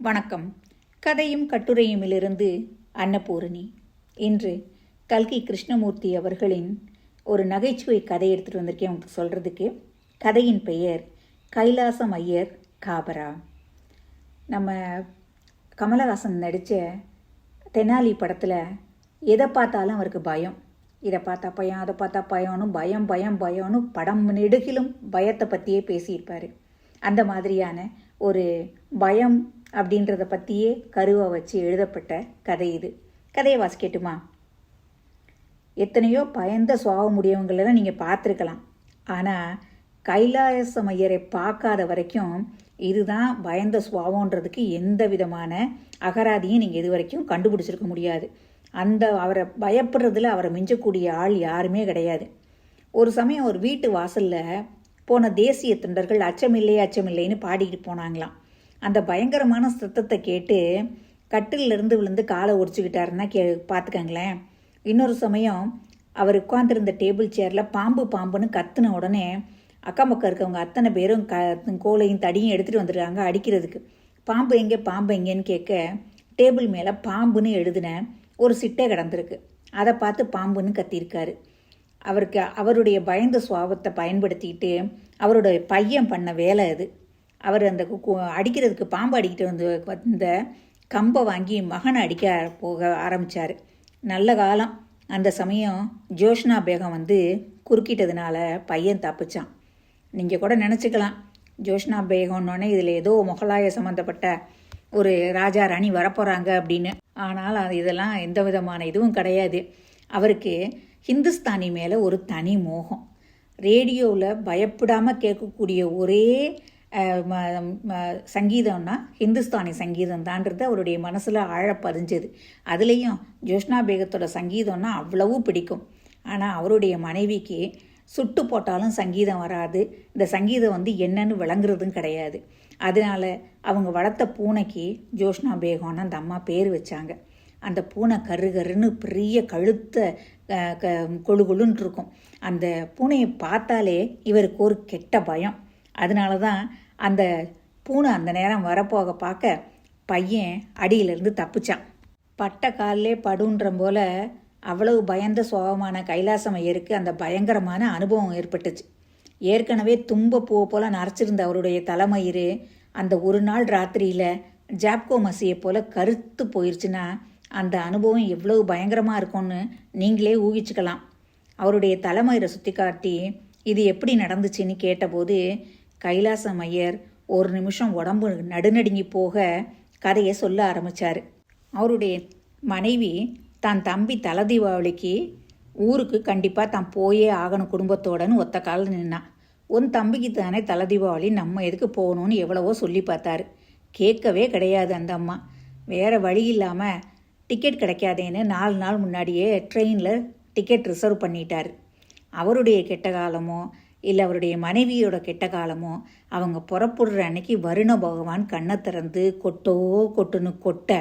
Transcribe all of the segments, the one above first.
வணக்கம். கதையும் கட்டுரையுமிலிருந்து அன்னபூரணி. இன்று கல்கி கிருஷ்ணமூர்த்தி அவர்களின் ஒரு நகைச்சுவை கதை எடுத்துகிட்டு வந்திருக்கேன். உங்களுக்கு சொல்கிறதுக்கு கதையின் பெயர் கைலாசம் ஐயர் காபரா. நம்ம கமலஹாசன் நடித்த தெனாலி படத்தில் எதை பார்த்தாலும் அவருக்கு பயம். இதை பார்த்தா பயம் அதை பார்த்தா பயம்னு பயம் பயம் பயம்னு படம் நெடுகிலும் பயத்தை பற்றியே பேசியிருப்பார். அந்த மாதிரியான ஒரு பயம் அப்படின்றத பற்றியே கருவை வச்சு எழுதப்பட்ட கதை இது. கதையை வாசிக்கட்டுமா எத்தனையோ பயந்த சுவாபம் உடையவங்களெல்லாம் நீங்கள் பார்த்துருக்கலாம். ஆனால் கைலாசம் ஐயரை பார்க்காத வரைக்கும் இதுதான் பயந்த சுவாவன்றதுக்கு எந்த விதமான அகராதியும் நீங்கள் இது வரைக்கும் கண்டுபிடிச்சிருக்க முடியாது. அந்த அவரை பயப்படுறதுல அவரை மிஞ்சக்கூடிய ஆள் யாருமே கிடையாது. ஒரு சமயம் ஒரு வீட்டு வாசலில் போன தேசிய தொண்டர்கள் அச்சமில்லை அச்சமில்லைன்னு பாடிக்கிட்டு போனாங்களாம். அந்த பயங்கரமான சத்தத்தை கேட்டு கட்டிலிருந்து விழுந்து காலை ஒடிச்சுக்கிட்டாருன்னா கே பார்த்துக்கங்களேன். இன்னொரு சமயம் அவர் உட்காந்துருந்த டேபிள் சேரில் பாம்பு பாம்புன்னு கத்துன உடனே அக்கம் பக்கம் இருக்கவங்க அத்தனை பேரும் க கோலையும் தடியும் எடுத்துகிட்டு வந்துடுறாங்க அடிக்கிறதுக்கு. பாம்பு எங்கே பாம்பு எங்கேன்னு கேட்க டேபிள் மேலே பாம்புன்னு எழுதின ஒரு சிட்டை கிடந்திருக்கு. அதை பார்த்து பாம்புன்னு கத்தியிருக்காரு. அவருக்கு அவருடைய பயந்த சுவாபத்தை பயன்படுத்திக்கிட்டு அவருடைய பையன் பண்ண வேலை அது. அவர் அந்த அடிக்கிறதுக்கு பாம்பு அடிக்கிட்டு வந்து வந்த கம்பை வாங்கி மகனை அடிக்க போக ஆரம்பித்தார் நல்ல காலம். அந்த சமயம் ஜோஷ்னா பேகம் வந்து குறுக்கிட்டதுனால பையன் தப்பிச்சான். நீங்கள் கூட நினச்சிக்கலாம். ஜோஷ்னா பேகம்னோடனே இதில் ஏதோ முகலாய சம்மந்தப்பட்ட ஒரு ராஜா ராணி வரப்போகிறாங்க அப்படின்னு. ஆனால் அது இதெல்லாம் எந்த விதமான இதுவும் கிடையாது. அவருக்கு ஹிந்துஸ்தானி மேலே ஒரு தனி மோகம். ரேடியோவில் பயப்படாமல் கேட்கக்கூடிய ஒரே சங்கீதம்னா ஹிந்துஸ்தானி சங்கீதம் தான்றது அவருடைய மனசில் ஆழ பதிஞ்சது அதுலேயும் ஜோஷ்னா பேகத்தோட சங்கீதம்னா அவ்வளவு பிடிக்கும். ஆனால் அவருடைய மனைவிக்கு சுட்டு போட்டாலும் சங்கீதம் வராது. இந்த சங்கீதம் வந்து என்னன்னு விளங்குறதும் கிடையாது. அதனால அவங்க வளர்த்த பூனைக்கு ஜோஷ்னா பேகம்னு அந்த அம்மா பேர் வச்சாங்க. அந்த பூனை கரு கருன்னு பெரிய கழுத்த கொழு கொழுன்னு இருக்கும். அந்த பூனையை பார்த்தாலே இவருக்கு ஒரு கெட்ட பயம். அதனால தான் அந்த பூனை அந்த நேரம் வரப்போக பார்க்க பையன் அடியிலிருந்து தப்பிச்சான். பட்ட காலிலே படுன்ற போல அவ்வளவு பயந்த சோகமான கைலாசம் ஐயருக்கு அந்த பயங்கரமான அனுபவம் ஏற்பட்டுச்சு. ஏற்கனவே தும்ப பூ போல நரைச்சிருந்த அவருடைய தலைமயிறு அந்த ஒரு நாள் ராத்திரியில் ஜாப்கோ மசியை போல கருத்து போயிருச்சுன்னா அந்த அனுபவம் எவ்வளவு பயங்கரமாக இருக்கும்னு நீங்களே ஊகிச்சுக்கலாம். அவருடைய தலைமயிரை சுற்றி காட்டி இது எப்படி நடந்துச்சுன்னு கேட்டபோது கைலாசம் ஐயர் ஒரு நிமிஷம் உடம்பு நடுநடுங்கி போக கதையை சொல்ல ஆரம்பித்தார் அவருடைய மனைவி தான் தம்பி தலை தீபாவளிக்கு ஊருக்கு கண்டிப்பாக தான் போயே ஆகணும் குடும்பத்தோடன்னு ஒத்த காலில் நின்னான். உன் தம்பிக்கு தானே தலை தீபாவளி நம்ம எதுக்கு போகணும்னு எவ்வளவோ சொல்லி பார்த்தாரு. கேட்கவே கிடையாது அந்த அம்மா. வேறு வழி இல்லாமல் டிக்கெட் கிடைக்காதேன்னு நாலு நாள் முன்னாடியே ட்ரெயினில் டிக்கெட் ரிசர்வ் பண்ணிட்டார். அவருடைய கெட்ட காலமோ இல்லை அவருடைய மனைவியோட கெட்ட காலமோ அவங்க புறப்படுற அன்னைக்கு வருண பகவான் கண்ணை திறந்து கொட்டோ கொட்டுன்னு கொட்ட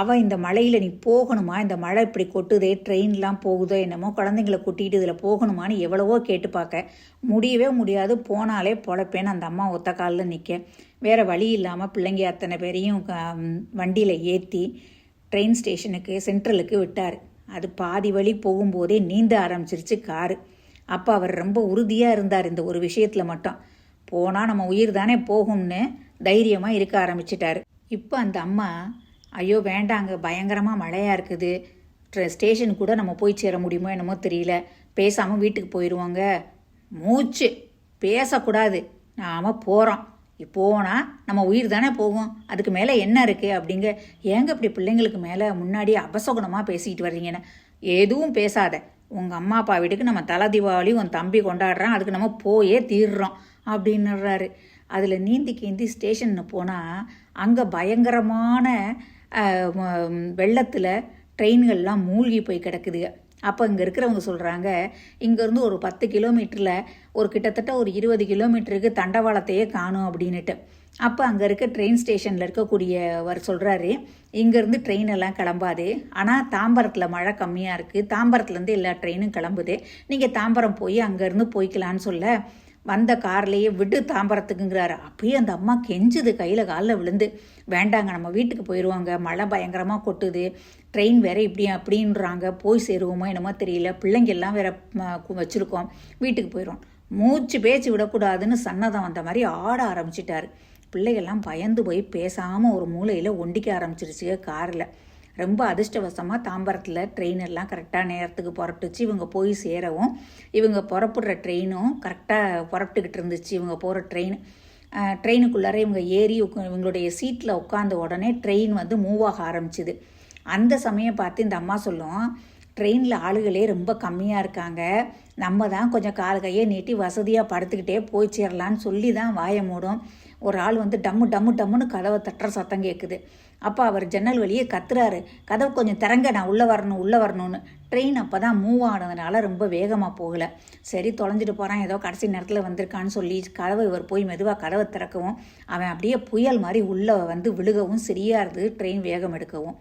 அவன் இந்த மழையில் நீ போகணுமா? இந்த மழை இப்படி கொட்டுதே ட்ரெயின்லாம் போகுதோ என்னமோ குழந்தைங்கள கூட்டிகிட்டு இதில் போகணுமான்னு எவ்வளவோ கேட்டு பார்க்க முடியவே முடியாது. போனாலே பொழப்பேன்னு அந்த அம்மா ஒத்த காலில் நிற்க வேறு வழி இல்லாமல் பிள்ளைங்க அத்தனை பேரையும் வண்டியில் ஏற்றி ட்ரெயின் ஸ்டேஷனுக்கு சென்ட்ரலுக்கு விட்டார். அது பாதி வழி போகும்போதே நீந்த ஆரம்பிச்சிருச்சு காரு. அப்போ அவர் ரொம்ப உறுதியாக இருந்தார் இந்த ஒரு விஷயத்தில் மட்டும். போனால் நம்ம உயிர் தானே போகும்னு தைரியமாக இருக்க ஆரம்பிச்சிட்டாரு. இப்போ அந்த அம்மா ஐயோ வேண்டாங்க பயங்கரமாக மழையாக இருக்குது. ஸ்டேஷன் கூட நம்ம போய் சேர முடியுமோ என்னமோ தெரியல. பேசாமல் வீட்டுக்கு போயிடுவோங்க மூச்சு. பேசக்கூடாது. நாம் போகிறோம் போனால் நம்ம உயிர் தானே போகும். அதுக்கு மேலே என்ன இருக்குது அப்படிங்க. ஏங்க இப்படி பிள்ளைங்களுக்கு மேலே முன்னாடி அபசகுணமாக பேசிக்கிட்டு வர்றீங்கன்னு. எதுவும் பேசாத. உங்கள் அம்மா அப்பா வீட்டுக்கு நம்ம தலை தீபாவளி உன் தம்பி கொண்டாடுறான் அதுக்கு நம்ம போயே தீர்றோம் அப்படின்னுறாரு. அதில் நீந்தி கீந்தி ஸ்டேஷன்னு போனால் அங்கே பயங்கரமான வெள்ளத்தில் ட்ரெயின்கள்லாம் மூழ்கி போய் கிடக்குதுங்க. அப்போ இங்கே இருக்கிறவங்க சொல்கிறாங்க இங்கேருந்து ஒரு பத்து கிலோமீட்டரில் ஒரு கிட்டத்தட்ட ஒரு இருபது கிலோமீட்டருக்கு தண்டவாளத்தையே காணும் அப்படின்னுட்டு. அப்போ அங்கே இருக்க ட்ரெயின் ஸ்டேஷனில் இருக்கக்கூடியவர் சொல்கிறாரு இங்கேருந்து ட்ரெயின் எல்லாம் கிளம்பாது. ஆனால் தாம்பரத்தில் மழை கம்மியாக இருக்குது தாம்பரத்துலேருந்து எல்லா ட்ரெயினும் கிளம்புது. நீங்கள் தாம்பரம் போய் அங்கேருந்து போய்க்கலான்னு சொல்ல வந்த கார்லேயே விட்டு தாம்பரத்துக்குங்கிறாரு. அப்பயே அந்த அம்மா கெஞ்சுது கையில் காலில் விழுந்து. வேண்டாங்க நம்ம வீட்டுக்கு போயிடுவாங்க மழை பயங்கரமாக கொட்டுது. ட்ரெயின் வேற இப்படி அப்படின்றாங்க. போய் சேருவோமோ என்னமோ தெரியல. பிள்ளைங்கெல்லாம் வேற வச்சுருக்கோம். வீட்டுக்கு போயிடும் மூச்சு பேச்சு விடக்கூடாதுன்னு சன்னதம் வந்த மாதிரி ஆட ஆரம்பிச்சிட்டாரு. பிள்ளைகள்லாம் பயந்து போய் பேசாமல் ஒரு மூலையில் ஒண்டிக்க ஆரம்பிச்சிருச்சு காரில். ரொம்ப அதிர்ஷ்டவசமாக தாம்பரத்தில் ட்ரெயின் எல்லாம் கரெக்டாக நேரத்துக்கு புறப்பட்டுச்சு. இவங்க போய் சேரவும் இவங்க புறப்படுற ட்ரெயினும் கரெக்டாக புறப்பட்டுக்கிட்டு இருந்துச்சு. இவங்க போகிற ட்ரெயின் ட்ரெயினுக்குள்ளார இவங்க ஏறி உக்க- இவங்களுடைய சீட்டில் உட்காந்த உடனே ட்ரெயின் வந்து மூவ் ஆக ஆரம்பிச்சுது. அந்த சமயம் பார்த்து இந்த அம்மா சொல்லும் ட்ரெயினில் ஆளுகளே ரொம்ப கம்மியாக இருக்காங்க. நம்ம தான் கொஞ்சம் கால் கையை நீட்டி வசதியாக படுத்துக்கிட்டே போய் சேரலான்னு சொல்லி தான் வாய மூடும். ஒரு ஆள் வந்து டம்மு டம்மு டம்முன்னு கதவை தட்டுற சத்தம் கேட்குது அப்போ அவர் ஜன்னல் வழியே கத்துறாரு. கதவு கொஞ்சம் திறங்க நான் உள்ளே வரணும் உள்ளே வரணும்னு. ட்ரெயின் அப்போ தான் மூவ் ஆனதுனால ரொம்ப வேகமாக போகல. சரி தொலைஞ்சிட்டு போகிறான் ஏதோ கடைசி நேரத்தில் வந்திருக்கான்னு சொல்லி கதவை இவர் போய் மெதுவாக கதவை திறக்கவும் அவன் அப்படியே புயல் மாதிரி உள்ளே வந்து விழுகவும் சரியா இருந்தது ட்ரெயின் வேகம் எடுக்கவும்.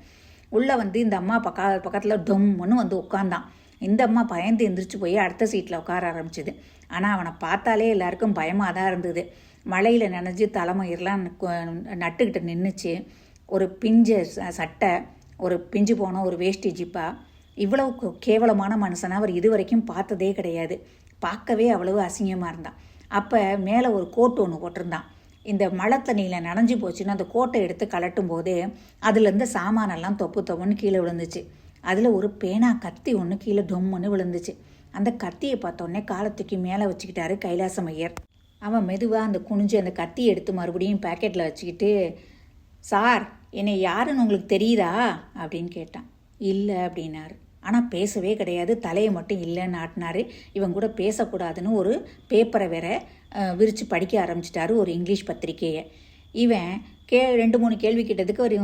உள்ளே வந்து இந்த அம்மா பக்கா பக்கத்தில் டொம்முன்னு வந்து உட்காந்தான் இந்த அம்மா பயந்து எந்திரிச்சு போய் அடுத்த சீட்டில் உட்கார ஆரம்பிச்சிது. ஆனால் அவனை பார்த்தாலே எல்லாருக்கும் பயமாக தான் இருந்தது. மழையில் நனைஞ்சு தலைமயிரெலாம் நட்டுக்கிட்டு நின்றுச்சு ஒரு பிஞ்ச ச- சட்டை ஒரு பிஞ்சு போன ஒரு வேஷ்டி ஜிப்பா. இவ்வளவு கேவலமான மனுஷனை அவர் இதுவரைக்கும் பார்த்ததே கிடையாது. பார்க்கவே அவ்வளவு அசிங்கமாக இருந்தான். அப்போ மேலே ஒரு கோட் ஒன்று போட்டிருந்தான். இந்த மழை தண்ணியில் நனைஞ்சு போச்சுன்னு அந்த கோட்டை எடுத்து கலட்டும் போது அதுலேருந்து சாமானெல்லாம் தொப்பு தொப்புன்னு கீழே விழுந்துச்சு. அதில் ஒரு பேனா கத்தி ஒன்று கீழே டொம்முன்னு விழுந்துச்சு. அந்த கத்தியை பார்த்தோன்னே காலத்துக்கு மேலே வச்சுக்கிட்டாரு கைலாசம் ஐயர் அவன் மெதுவாக அந்த குனிஞ்சு அந்த கத்தி எடுத்து மறுபடியும் பேக்கெட்டில் வச்சுக்கிட்டு சார் என்னை யாருன்னு உங்களுக்கு தெரியுதா? அப்படின்னு கேட்டான். இல்லை அப்படின்னாரு. ஆனால் பேசவே கிடையாது. தலையை மட்டும் இல்லைன்னு ஆட்டினாரு. இவன் கூட பேசக்கூடாதுன்னு ஒரு பேப்பரை வேற விரித்து படிக்க ஆரம்பிச்சிட்டாரு ஒரு இங்கிலீஷ் பத்திரிக்கையை இவன் கே ரெண்டு மூணு கேள்வி கேட்டதுக்கு ஒரு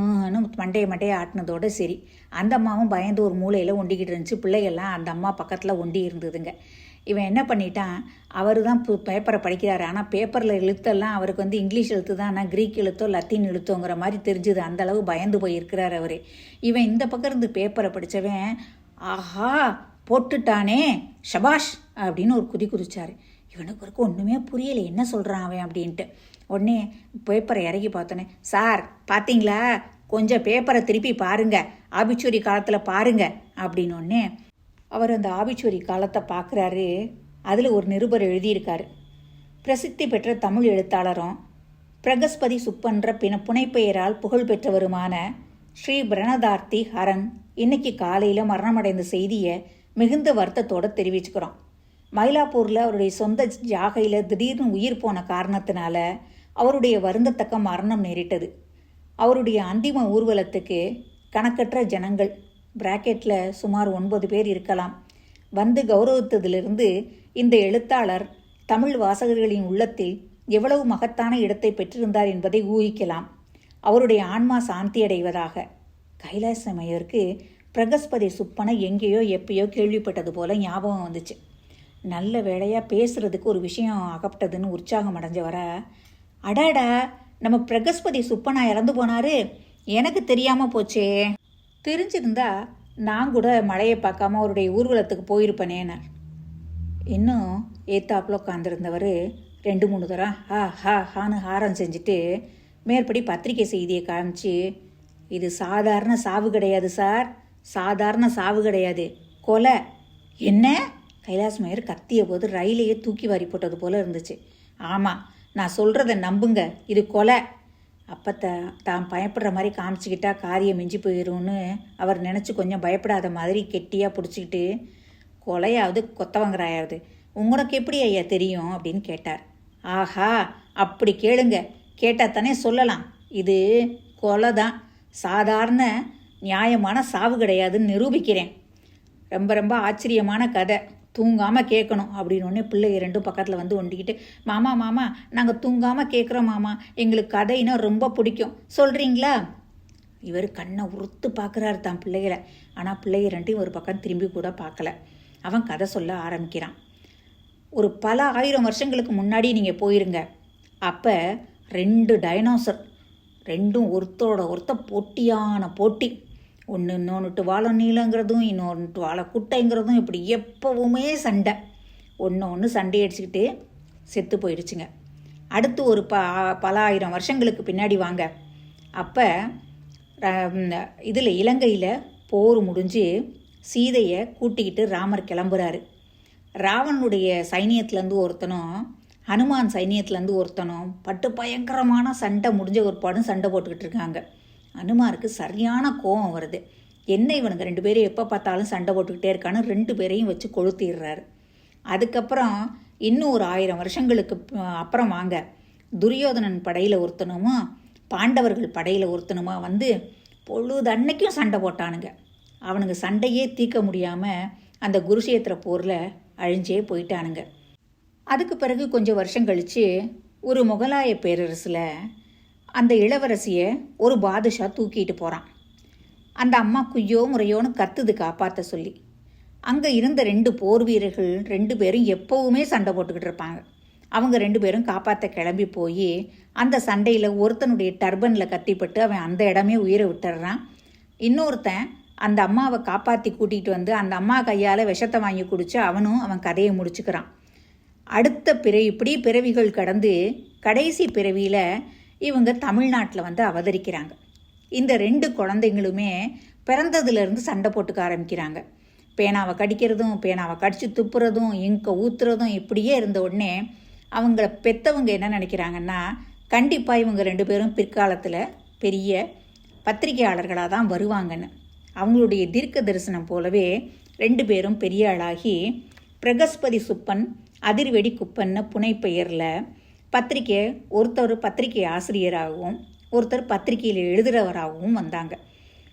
மண்டையை மண்டையை ஆட்டினதோட சரி. அந்த அம்மாவும் பயந்து ஒரு மூலையில் ஒண்டிக்கிட்டு இருந்துச்சு. பிள்ளைகள்லாம் அந்த அம்மா பக்கத்தில் ஒண்டி இருந்ததுங்க. இவன் என்ன பண்ணிட்டான்? அவர் தான் பு பேப்பரை படிக்கிறாரு. ஆனால் பேப்பரில் எழுத்தெல்லாம் அவருக்கு வந்து இங்கிலீஷ் எழுத்து தான். ஆனால் கிரீக் எழுத்தோ லத்தீன் எழுத்தோங்கிற மாதிரி தெரிஞ்சுது. அந்தளவு பயந்து போயிருக்கிறார் அவர். இவன் இந்த பக்கம் இருந்து பேப்பரை படித்தவன் ஆஹா போட்டுட்டானே ஷபாஷ்! அப்படின்னு ஒரு குதி குதிச்சாரு. இவனுக்கு ஒருக்கு ஒன்றுமே புரியலை. என்ன சொல்கிறான் அவன் அப்படின்ட்டு. உடனே பேப்பரை இறக்கி பார்த்தோன்னே சார் பார்த்தீங்களா கொஞ்சம் பேப்பரை திருப்பி பாருங்க. ஆபிச்சூரி காலத்தில் பாருங்க. அப்படின்னு அவர் அந்த ஆபிச்சூரி காலத்தை பார்க்குறாரு. அதில் ஒரு நிருபர் எழுதியிருக்காரு. பிரசித்தி பெற்ற தமிழ் எழுத்தாளரும் பிரகஸ்பதி சுப்பன்ற பின புனைப்பெயரால் புகழ் பெற்றவருமான ஸ்ரீ பிரணதார்த்தி ஹரன் இன்னைக்கு காலையில் மரணமடைந்த செய்தியை மிகுந்த வருத்தத்தோடு தெரிவிச்சுக்கிறோம். மயிலாப்பூரில் அவருடைய சொந்த ஜாகையில் திடீர்னு உயிர் போன காரணத்தினால அவருடைய வருந்தத்தக்க மரணம் நேரிட்டது. அவருடைய அந்திம ஊர்வலத்துக்கு கணக்கற்ற ஜனங்கள் பிராக்கெட்டில் சுமார் ஒன்பது பேர் இருக்கலாம். வந்து கௌரவித்ததிலிருந்து இந்த எழுத்தாளர் தமிழ் வாசகர்களின் உள்ளத்தில் எவ்வளவு மகத்தான இடத்தை பெற்றிருந்தார் என்பதை ஊகிக்கலாம். அவருடைய ஆன்மா சாந்தி அடைவதாக கைலாசமயருக்கு பிரகஸ்பதி சுப்பனை எங்கேயோ எப்பயோ கேள்விப்பட்டது போல ஞாபகம் வந்துச்சு. நல்ல வேளையாக பேசுறதுக்கு ஒரு விஷயம் அகப்பட்டதுன்னு உற்சாகம் அடைஞ்சவர? அடாடா நம்ம பிரகஸ்பதி சுப்பனா இறந்து போனாரு. எனக்கு தெரியாமல் போச்சே. தெரிஞ்சிருந்தா நான் கூட மழையை பார்க்காம அவருடைய ஊர்வலத்துக்கு போயிருப்பேனேனார் இன்னும் ஏத்தாப்புல உட்காந்துருந்தவர் ரெண்டு மூணு தரம் ஹா ஹா ஹான்னு ஹாரம் செஞ்சுட்டு மேற்படி பத்திரிக்கை செய்தியை காமிச்சு இது சாதாரண சாவு கிடையாது சார் சாதாரண சாவு கிடையாது. கொலை. என்ன? கைலாஸ் மயர் கத்திய போது ரயிலையே தூக்கி வாரி போட்டது போல இருந்துச்சு. ஆமாம் நான் சொல்கிறத நம்புங்க இது கொலை. அப்போ த தான் பயப்படுற மாதிரி காமிச்சிக்கிட்டா காரியம் மிஞ்சி போயிடும்னு அவர் நினச்சி கொஞ்சம் பயப்படாத மாதிரி கெட்டியாக பிடிச்சிக்கிட்டு கொலையாவது கொத்தவங்கராயாவது உங்களுக்கு எப்படி ஐயா தெரியும்? அப்படின்னு கேட்டார். ஆஹா அப்படி கேளுங்க. கேட்டால் தானே சொல்லலாம். இது கொலை தான் சாதாரண நியாயமான சாவு கிடையாதுன்னு நிரூபிக்கிறேன். ரொம்ப ரொம்ப ஆச்சரியமான கதை. தூங்காமல் கேட்கணும் அப்படின்னு உடனே பிள்ளைங்க ரெண்டும் பக்கத்தில் வந்து ஒண்டிக்கிட்டு மாமா மாமா நாங்கள் தூங்காமல் கேட்குறோம் மாமா. எங்களுக்கு கதைனா ரொம்ப பிடிக்கும். சொல்கிறீங்களா இவர் கண்ணை உறுத்து பார்க்குறாரு தான் பிள்ளைகளை. ஆனால் பிள்ளைய ரெண்டையும் ஒரு பக்கம் திரும்பி கூட பார்க்கல அவன் கதை சொல்ல ஆரம்பிக்கிறான். ஒரு பல ஆயிரம் வருஷங்களுக்கு முன்னாடி நீங்கள் போயிருங்க. அப்போ ரெண்டு டைனோசர் ரெண்டும் ஒருத்தரோட ஒருத்த போட்டியான போட்டி. ஒன்று இன்னொன்றுட்டு வாழை நீளங்கிறதும் இன்னொன்றுட்டு வாழை குட்டைங்கிறதும் இப்படி எப்பவுமே சண்டை. ஒன்று ஒன்று சண்டை அடிச்சுக்கிட்டு செத்து போயிடுச்சுங்க. அடுத்து ஒரு ப பல ஆயிரம் வருஷங்களுக்கு பின்னாடி வாங்க. அப்போ இதில் இலங்கையில் போர் முடிஞ்சு சீதையை கூட்டிக்கிட்டு ராமர் கிளம்புறாரு. ராவனுடைய சைனியத்துலேருந்து ஒருத்தனும் ஹனுமான் சைனியத்துலேருந்து ஒருத்தனும் பட்டு பயங்கரமான சண்டை முடிஞ்ச ஒரு படம் சண்டை போட்டுக்கிட்டு இருக்காங்க. அனுமாருக்கு சரியான கோபம் வருது. என்ன இவனுங்க ரெண்டு பேரும் எப்போ பார்த்தாலும் சண்டை போட்டுக்கிட்டே இருக்கான்னு ரெண்டு பேரையும் வச்சு கொளுத்திடுறாரு. அதுக்கப்புறம் இன்னும் ஒரு ஆயிரம் வருஷங்களுக்கு அப்புறம் வாங்க. துரியோதனன் படையில் ஒருத்தனுமா பாண்டவர்கள் படையில் ஒருத்தனுமா வந்து பொழுது அன்னைக்கும் சண்டை போட்டானுங்க. அவனுங்க சண்டையே தீர்க்க முடியாமல் அந்த குருஷேத்திர போரில் அழிஞ்சே போயிட்டானுங்க. அதுக்கு பிறகு கொஞ்சம் வருஷம் கழித்து ஒரு முகலாய பேரரசில் அந்த இளவரசியை ஒரு பாதுஷா தூக்கிட்டு போகிறான் அந்த அம்மா குய்யோ முறையோன்னு கத்துது காப்பாற்ற சொல்லி. அங்கே இருந்த ரெண்டு போர் வீரர்கள் ரெண்டு பேரும் எப்போவுமே சண்டை போட்டுக்கிட்டு இருப்பாங்க. அவங்க ரெண்டு பேரும் காப்பாற்ற கிளம்பி போய் அந்த சண்டையில் ஒருத்தனுடைய டர்பனில் கத்திப்பட்டு அவன் அந்த இடமே உயிரை விட்டுறான். இன்னொருத்தன் அந்த அம்மாவை காப்பாற்றி கூட்டிகிட்டு வந்து அந்த அம்மா கையால் விஷத்தை வாங்கி குடிச்சு அவனும் அவன் கதையை முடிச்சுக்கிறான். அடுத்த பிற இப்படி பிறவிகள் கடந்து கடைசி பிறவியில் இவங்க தமிழ்நாட்டில் வந்து அவதரிக்கிறாங்க. இந்த ரெண்டு குழந்தைங்களுமே பிறந்ததுலேருந்து சண்டை போட்டுக்க ஆரம்பிக்கிறாங்க. பேனாவை கடிக்கிறதும் பேனாவை கடிச்சு துப்புறதும் இங்கை ஊத்துறதும் இப்படியே இருந்த உடனே அவங்கள பெத்தவங்க என்ன நினைக்கிறாங்கன்னா கண்டிப்பாக இவங்க ரெண்டு பேரும் பிற்காலத்தில் பெரிய பத்திரிகையாளர்களாக தான் வருவாங்கன்னு. அவங்களுடைய தீர்க்க தரிசனம் போலவே ரெண்டு பேரும் பெரிய ஆளாகி பிரகஸ்பதி சுப்பன் அதிர்வெடி குப்பன்னு புனைப்பெயரில் பத்திரிக்கை ஒருத்தர் பத்திரிகை ஆசிரியராகவும் ஒருத்தர் பத்திரிகையில் எழுதுகிறவராகவும் வந்தாங்க.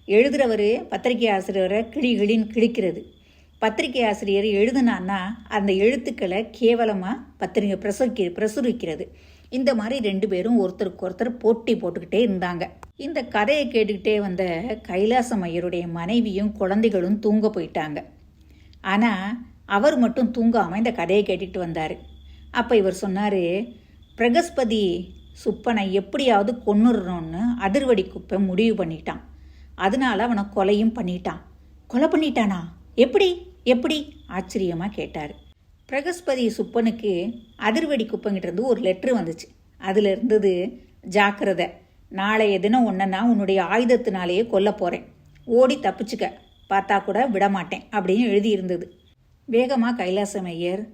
எழுதுகிறவர் பத்திரிகை ஆசிரியரை கிளி கிளின்னு கிழிக்கிறது. பத்திரிகை ஆசிரியர் எழுதுனான்னா அந்த எழுத்துக்களை கேவலமாக பத்திரிகை பிரசுரிக்க பிரசுரிக்கிறது. இந்த மாதிரி ரெண்டு பேரும் ஒருத்தருக்கு ஒருத்தர் போட்டி போட்டுக்கிட்டே இருந்தாங்க. இந்த கதையை கேட்டுக்கிட்டே வந்த கைலாசம் ஐயருடைய மனைவியும் குழந்தைகளும் தூங்க போயிட்டாங்க. ஆனால் அவர் மட்டும் தூங்காமல் இந்த கதையை கேட்டுக்கிட்டு வந்தார். அப்போ இவர் சொன்னார் பிரகஸ்பதி சுப்பனை எப்படியாவது கொன்னுடுறோன்னு அதிர்வடி குப்பை முடிவு பண்ணிட்டான். அதனால அவனை கொலையும் பண்ணிட்டான். கொலை பண்ணிட்டானா? எப்படி? எப்படி? ஆச்சரியமாக கேட்டார். பிரகஸ்பதி சுப்பனுக்கு அதிர்வடி குப்பங்கிட்டிருந்து ஒரு லெட்ரு வந்துச்சு. அதில் இருந்தது ஜாக்கிரதை நாளைய தினம் ஒன்றுனா உன்னுடைய ஆயுதத்தினாலேயே கொல்ல போகிறேன் ஓடி தப்பிச்சுக்க. பார்த்தா கூட விட மாட்டேன் அப்படின்னு எழுதியிருந்தது. வேகமாக கைலாசம் ஐயர்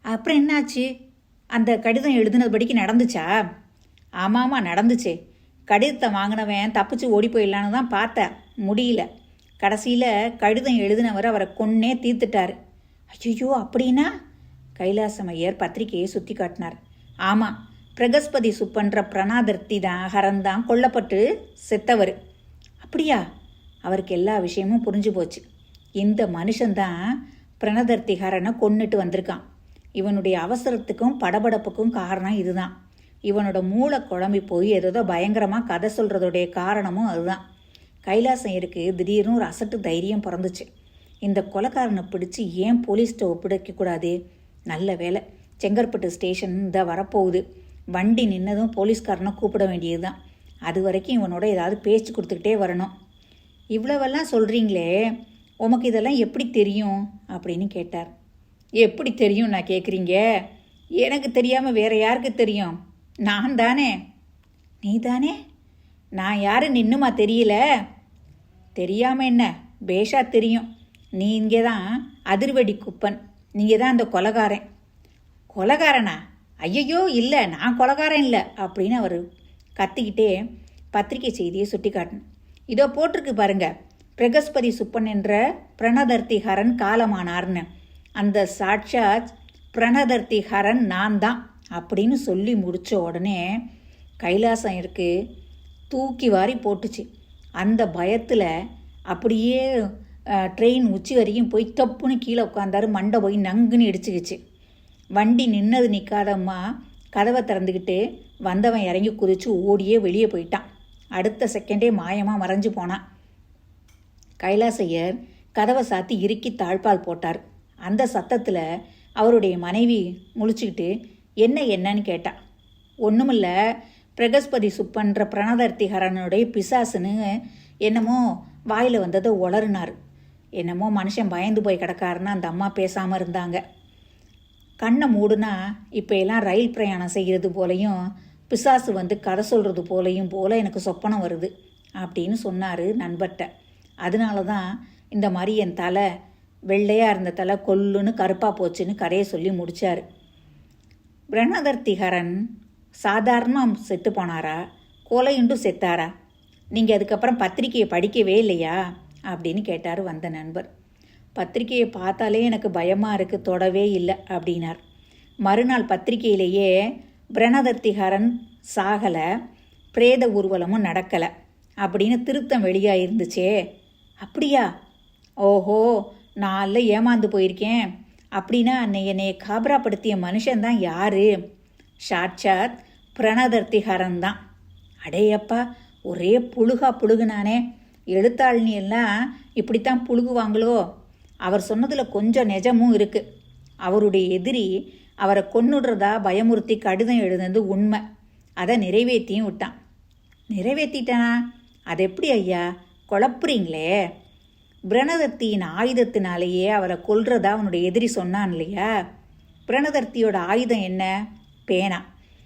அப்புறம் என்னாச்சு? அந்த கடிதம் எழுதுனதுபடிக்கு நடந்துச்சா? ஆமாம்மா நடந்துச்சு. கடிதத்தை வாங்கினவன் தப்பிச்சு ஓடி போயிடலான்னு தான் பார்த்தேன். முடியல. கடைசியில் கடிதம் எழுதினவர் அவரை கொன்னே தீர்த்துட்டாரு. ஐயோ அப்படின்னா? கைலாசம் ஐயர் பத்திரிக்கையை சுற்றி காட்டினார். ஆமாம் பிரகஸ்பதி சுப்பன்ற பிரணாதர்த்தி தான் ஹரன் தான் கொல்லப்பட்டு செத்தவர். அப்படியா? அவருக்கு எல்லா விஷயமும் புரிஞ்சு போச்சு. இந்த மனுஷன்தான் பிரணதர்த்தி ஹரனை கொன்னுட்டு வந்திருக்கான். இவனுடைய அவசரத்துக்கும் படபடப்புக்கும் காரணம் இதுதான். இவனோட மூளை குழம்பி போய் ஏதோ பயங்கரமாக கதை சொல்கிறதுடைய காரணமும் அதுதான். கைலாசம் இருக்கு திடீர்னு ஒரு அசட்டு தைரியம் பிறந்துச்சு. இந்த கொலைக்காரனை பிடிச்சு ஏன் போலீஸ்கிட்ட ஒப்படைக்கக்கூடாது நல்ல வேலை செங்கற்பட்டு ஸ்டேஷன் இந்த வரப்போகுது. வண்டி நின்னதும் போலீஸ்காரனை கூப்பிட வேண்டியது தான் அது வரைக்கும் இவனோட ஏதாவது பேச்சு கொடுத்துக்கிட்டே வரணும். இவ்வளவெல்லாம் சொல்கிறீங்களே உமக்கு இதெல்லாம் எப்படி தெரியும்? அப்படின்னு கேட்டார். எப்படி தெரியும் நான் கேட்குறீங்க எனக்கு தெரியாமல் வேற யாருக்கு தெரியும்? நான் தானே. நீ தானே? நான் யாரு நின்னுமா தெரியல? தெரியாமல் என்ன? பேஷா தெரியும். நீ இங்கே தான் அதிர்வடி குப்பன். நீங்கள் தான் அந்த கொலகாரன். கொலகாரனா? ஐயையோ இல்லை நான் கொலகாரன் இல்லை அப்படின்னு அவர் கத்திக்கிட்டே பத்திரிகை செய்தியை சுட்டி காட்டினேன் இதோ போட்டிருக்கு பாருங்க. பிரகஸ்பதி சுப்பன் என்ற பிரணதர்த்தி ஹரன் காலமானார்னு. அந்த சாட்சாத் பிரணதர்த்தி ஹரன் நான் தான் அப்படின்னு சொல்லி முடிச்ச உடனே கைலாசம் இருக்கு. தூக்கி வாரி போட்டுச்சு. அந்த பயத்தில் அப்படியே ட்ரெயின் உச்சி வரைக்கும் போய் தப்புன்னு கீழே உட்காந்தாரு மண்டை போய் நங்குன்னு இடிச்சுக்கிச்சு. வண்டி நின்னது நிற்காதம்மா கதவை திறந்துக்கிட்டு வந்தவன் இறங்கி குதிச்சு ஓடியே வெளியே போயிட்டான். அடுத்த செகண்டே மாயமாக மறைஞ்சு போனான். கைலாசையர் கதவை சாத்தி இறுக்கி தாழ்பால் போட்டார். அந்த சத்தத்தில் அவருடைய மனைவி முழிச்சுக்கிட்டு என்ன என்னன்னு கேட்டா? ஒன்றுமில்ல பிரகஸ்பதி சுப்பன்ற பிரணதர்த்திகரனுடைய பிசாசுன்னு என்னமோ வாயில் வந்ததை உளறினார். என்னமோ மனுஷன் பயந்து போய் கிடக்காருன்னு அந்த அம்மா பேசாமல் இருந்தாங்க. கண்ணை மூடுனா இப்போ எல்லாம் ரயில் பிரயாணம் செய்கிறது போலையும் பிசாசு வந்து கதை சொல்கிறது போலையும் போல எனக்கு சொப்பனம் வருது அப்படின்னு சொன்னார் நண்பர்கிட்ட. அதனால தான் இந்த மாதிரி என் தலை வெள்ளையாக இருந்த தலை கொல்லுன்னு கருப்பாக போச்சுன்னு கரையை சொல்லி முடித்தார் பிரணதர் சாதாரணமாக செத்து போனாரா? கொலையுண்டும் செத்தாரா? நீங்கள் அதுக்கப்புறம் பத்திரிக்கையை படிக்கவே இல்லையா? அப்படின்னு கேட்டார் வந்த நண்பர். பத்திரிக்கையை பார்த்தாலே எனக்கு பயமாக இருக்குது தொடவே இல்லை அப்படின்னார். மறுநாள் பத்திரிகையிலேயே பிரணதர்த்திகாரன் சாகலை பிரேத ஊர்வலமும் நடக்கலை அப்படின்னு திருத்தம் வெளியாக இருந்துச்சே அப்படியா? ஓஹோ நான் ஏமாந்து போயிருக்கேன். அப்படின்னா அன்னை என்னை காபராப்படுத்திய மனுஷன்தான் யாரு? சாட்சாத் பிரணதர்த்திகாரன் தான். அடேயப்பா ஒரே புழுகா புழுகுனானே. எழுத்தாளினி எல்லாம் இப்படித்தான் புழுகுவாங்களோ? அவர் சொன்னதில் கொஞ்சம் நிஜமும் இருக்கு. அவருடைய எதிரி அவரை கொன்னுடுறதா பயமுறுத்தி கடிதம் எழுதுனது உண்மை. அதை நிறைவேற்றியும் விட்டான். நிறைவேற்றிட்டானா? அது எப்படி ஐயா? குழப்புறீங்களே. பிரணதர்த்தியின் ஆயுதத்தினாலேயே அவரை கொல்றதா அவனுடைய எதிரி சொன்னான் இல்லையா? பிரணதர்த்தியோட ஆயுதம் என்ன? பேனா.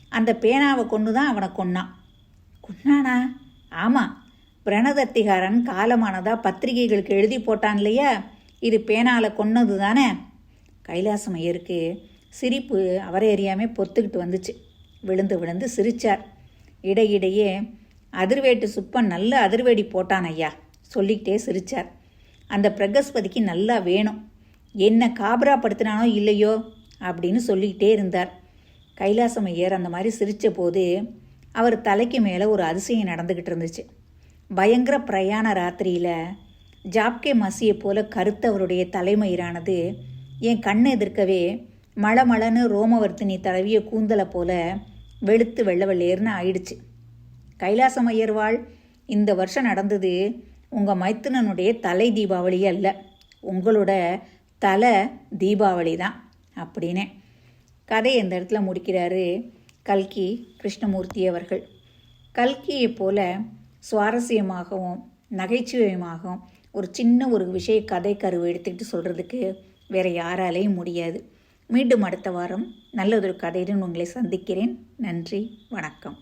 அந்த பேனாவை கொண்டு தான் அவனை கொன்னான். கொன்னானா? ஆமாம் பிரணதர்த்திகாரன் காலமானதாக பத்திரிகைகளுக்கு எழுதி போட்டான் இல்லையா? இது பேனாவில் கொன்னது தானே? கைலாசம் ஐயருக்கு சிரிப்பு அவரை அறியாமே பொத்துக்கிட்டு வந்துச்சு. விழுந்து விழுந்து சிரிச்சார். இடையிடையே அதிர்வேட்டு சுப்பன் நல்ல அதிர்வேடி போட்டான் ஐயா. சொல்லிக்கிட்டே சிரிச்சார். அந்த பிரகஸ்பதிக்கு நல்லா வேணும். என்ன காபராப்படுத்தினானோ இல்லையோ அப்படின்னு சொல்லிக்கிட்டே இருந்தார். கைலாசம் ஐயர் அந்த மாதிரி சிரித்த போது அவர் தலைக்கு மேலே ஒரு அதிசயம் நடந்துக்கிட்டு இருந்துச்சு. பயங்கர பிரயாண ராத்திரியில் ஜாப்கே மசியை போல கருத்தவருடைய தலைமயிரானது என் கண்ணை எதிர்க்கவே மழை ரோமவர்த்தினி தடவிய கூந்தலை போல வெளுத்து வெள்ளை வெள்ளேர்னு ஆயிடுச்சு. கைலாசம் ஐயர்வாள் இந்த வருஷம் நடந்தது உங்கள் மைத்துனனுடைய தலை தீபாவளி அல்ல. உங்களோட தலை தீபாவளி தான் அப்படின்னே கதையை இந்த இடத்துல முடிக்கிறாரு கல்கி கிருஷ்ணமூர்த்தி அவர்கள். கல்கியை போல சுவாரஸ்யமாகவும் நகைச்சுவையுமாகவும் ஒரு சின்ன ஒரு விஷய கதை கருவை எடுத்துக்கிட்டு சொல்கிறதுக்கு வேற யாராலையும் முடியாது. மீண்டும் அடுத்த வாரம் நல்லதொரு கதையுடன் உங்களை சந்திக்கிறேன். நன்றி வணக்கம்.